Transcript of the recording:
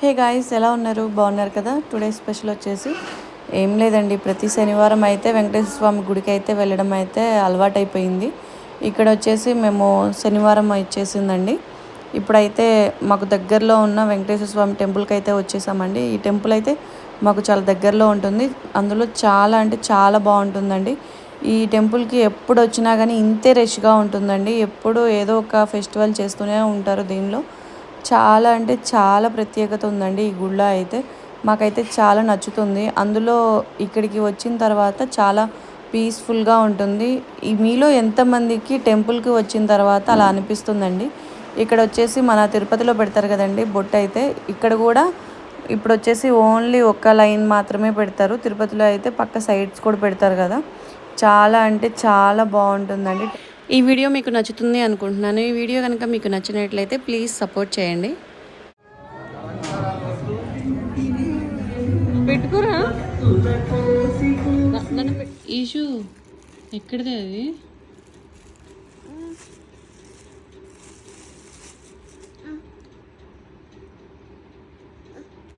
Hey guys ఎలా ఉన్నారు? బాగున్నారు కదా? టుడే స్పెషల్ వచ్చేసి. ఏం లేదండి ప్రతి శనివారం అయితే వెంకటేశ్వర స్వామి గుడికి అయితే వెళ్ళడం అయితే అలవాటైపోయింది. ఇక్కడ వచ్చేసి మేము శనివారం ఇచ్చేసిందండి. ఇప్పుడైతే మాకు దగ్గరలో ఉన్న వెంకటేశ్వర స్వామి టెంపుల్కి అయితే వచ్చేసామండి. ఈ టెంపుల్ అయితే మాకు చాలా దగ్గరలో ఉంటుంది. అందులో చాలా అంటే చాలా బాగుంటుందండి. ఈ టెంపుల్కి ఎప్పుడు వచ్చినా కానీ ఇంతే రష్గా ఉంటుందండి. ఎప్పుడు ఏదో ఒక ఫెస్టివల్ చేస్తూనే ఉంటారు దీనిలో. చాలా అంటే చాలా ప్రత్యేకత ఉందండి ఈ గుళ్ళ అయితే. మాకైతే చాలా నచ్చుతుంది. అందులో ఇక్కడికి వచ్చిన తర్వాత చాలా పీస్ఫుల్గా ఉంటుంది. ఈ మీలో ఎంతమందికి టెంపుల్కి వచ్చిన తర్వాత అలా అనిపిస్తుందండి. ఇక్కడ వచ్చేసి మన తిరుపతిలో పెడతారు కదండి బొట్టు అయితే. ఇక్కడ కూడా ఇప్పుడు వచ్చేసి ఓన్లీ ఒక్క లైన్ మాత్రమే పెడతారు. తిరుపతిలో అయితే పక్క సైడ్స్ కూడా పెడతారు కదా. చాలా అంటే చాలా బాగుంటుందండి. ఈ వీడియో మీకు నచ్చుతుంది అనుకుంటున్నాను. ఈ వీడియో కనుక మీకు నచ్చినట్లయితే ప్లీజ్ సపోర్ట్ చేయండి. పెట్టుకోరా? ఈషు ఎక్కడిది అది?